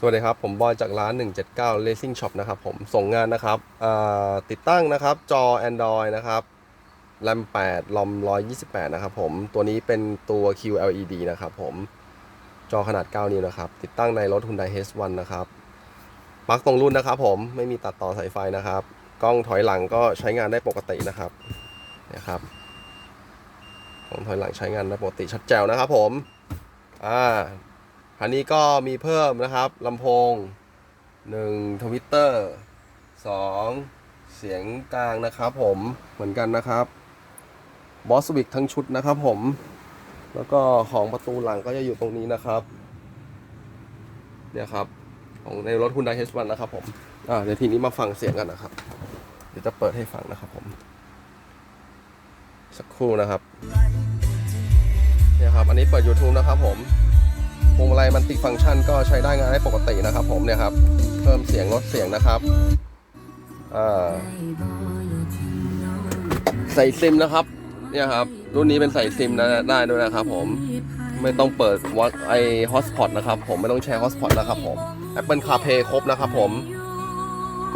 สวัสดีครับ ผมบอยจากร้าน 179 Racing Shop นะครับผมส่งงานนะครับติดตั้งนะครับจอ Android นะครับ RAM 8 ROM 128 นะครับผมตัวนี้เป็นตัว QLED นะครับผมจอขนาด 9 นิ้วนะครับ ติดตั้งในรถ Hyundai H1 นะครับปลั๊กตรงรุ่นนะครับผมไม่มีตัดต่อสายไฟนะครับ กล้องถอยหลังก็ใช้งานได้ปกตินะครับนี่ยครับกล้องถอยหลังใช้งานได้ปกติชัดแจ๋วนะครับผมอ่า คันนี้ก็มีเพิ่มนะครับลำโพง1ทวิตเตอร์2เสียงกลางนะครับผมเหมือนกันนะครับบอสวิกทั้งชุดนะครับผม แล้วก็ของประตูหลังก็จะอยู่ตรงนี้นะครับ เนี่ยครับ ของในรถ Hyundai H1 นะครับผมอ่าเดี๋ยวทีนี้มาฟังเสียงกันนะครับ เดี๋ยวจะเปิดให้ฟังนะครับผม สักครู่นะครับ เนี่ยครับ อันนี้เปิด YouTube นะครับผม พวงมาลัยมันติฟังก์ชันก็ใช้ได้งานได้ปกตินะครับ ผมเนี่ยครับ เพิ่มเสียงลดเสียงนะครับใส่ซิมนะครับ เนี่ยครับ รุ่นนี้เป็นใส่ซิมนะได้ด้วยนะครับ ผมไม่ต้องเปิดวัดไอฮอสพอตนะครับ ผมไม่ต้องแชร์ฮอสพอตนะครับผม Apple CarPlay ครบนะครับผม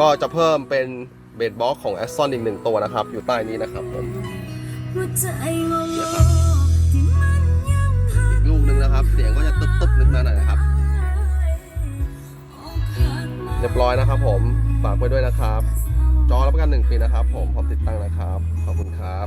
ก็จะเพิ่มเป็นเบสบ็อกของ a s t o n อีกหนึ่งตัวนะครับ อยู่ใต้นี้นะครับผมเนี่ยครับ เรียบร้อยนะครับ ผมฝากไว้ด้วยนะครับ จอรับประกัน 1 ปีนะครับ ผมพร้อมติดตั้งนะครับ ขอบคุณครับ